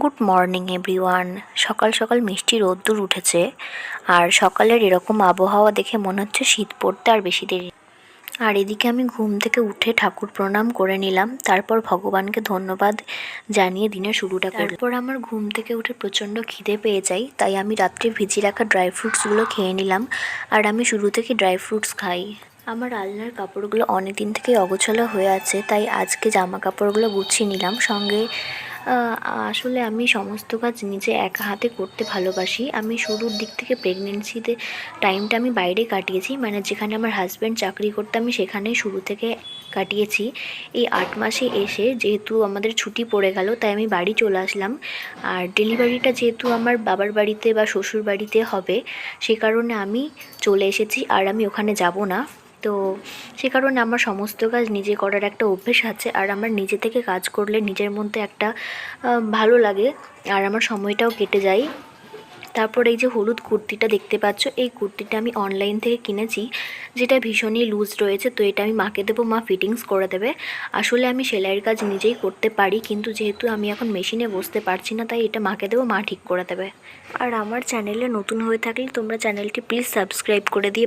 Good morning, everyone. সকাল সকাল মিষ্টি রোদ্দুর উঠেছে, আর সকালের এরকম আবহাওয়া দেখে মনে হচ্ছে শীত পড়তে আর বেশি দেরি। আর এদিকে আমি ঘুম থেকে উঠে ঠাকুর প্রণাম করে নিলাম, তারপর ভগবানকে ধন্যবাদ জানিয়ে দিনের শুরুটা তারপর আমার ঘুম থেকে উঠে প্রচণ্ড খিদে পেয়ে যাই তাই আমি রাত্রে ভিজিয়ে রাখা ড্রাই ফ্রুটসগুলো খেয়ে নিলাম, আর আমি শুরু থেকে ড্রাই ফ্রুটস খাই। আমার আলনার কাপড়গুলো অনেক দিন থেকেই অগোছালো হয়ে আছে, তাই আজকে জামা কাপড়গুলো গুছিয়ে নিলাম, সঙ্গে আসলে আমি সমস্ত কাজ নিজে একা হাতে করতে ভালোবাসি। আমি শুরুর দিক থেকে প্রেগনেন্সিতে টাইমটা আমি বাইরে কাটিয়েছি। মানে যেখানে আমার হাজব্যান্ড চাকরি করতে আমি সেখানেই শুরু থেকে কাটিয়েছি। এই আট মাসে এসে যেহেতু আমাদের ছুটি পড়ে গেল, তাই আমি বাড়ি চলে আসলাম। আর ডেলিভারিটা যেহেতু আমার বাবার বাড়িতে বা শ্বশুর বাড়িতে হবে, সে কারণে আমি চলে এসেছি। আর আমি ওখানে যাব না। তো সে কারণে আমার সমস্ত কাজ নিজে করার একটা অভ্যেস আছে, আর আমার নিজে থেকে কাজ করলে নিজের মধ্যে একটা ভালো লাগে, আর আমার সময়টাও কেটে যায়। তারপর এই যে হলুদ কুর্তিটা দেখতে পাচ্ছ, এই কুর্তিটা আমি অনলাইন থেকে কিনেছি, যেটা ভীষণই লুজ রয়েছে, তো এটা আমি মাকে দেবো, মা ফিটিংস করে দেবে। আসলে আমি সেলাইয়ের কাজ নিজেই করতে পারি, কিন্তু যেহেতু আমি এখন মেশিনে বসতে পারছি না, তাই এটা মাকে দেবো, মা ঠিক করে দেবে। আর আমার চ্যানেলে নতুন হয়ে থাকলে তোমরা চ্যানেলটি প্লিজ সাবস্ক্রাইব করে দিয়ে